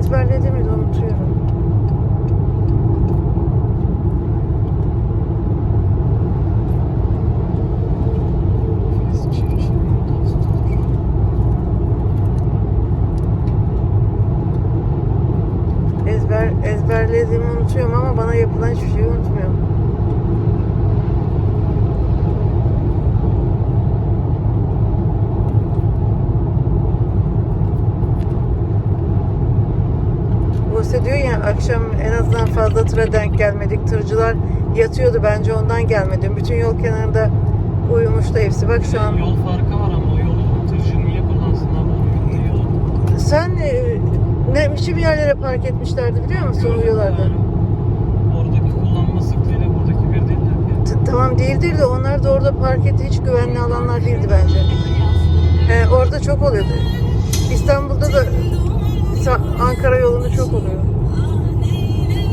ezberlediğimi de unutuyorum. Filiz Çirkin, Dostur. Ezber ezberlediğimi unutuyorum ama bana yapılan hiçbir şeyi unutmuyorum. Buse diyor ya akşam en azından fazla tıra denk gelmedik. Tırcılar yatıyordu bence ondan gelmedim. Bütün yol kenarında uyumuştu hepsi. Bak şu an Yol farkı var ama o yolu tırcı niye kullansın abi? Sen e, ne biçim yerlere park etmişlerdi biliyor musun uyuyorlardı. Yani Oradaki kullanma sıklığıyla buradaki bir değiller ki. T- Tamam değildir de onlar da orada park etti hiç güvenli alanlar değildi bence. He, orada çok oluyordu. İstanbul'da da Ankara yolunda çok.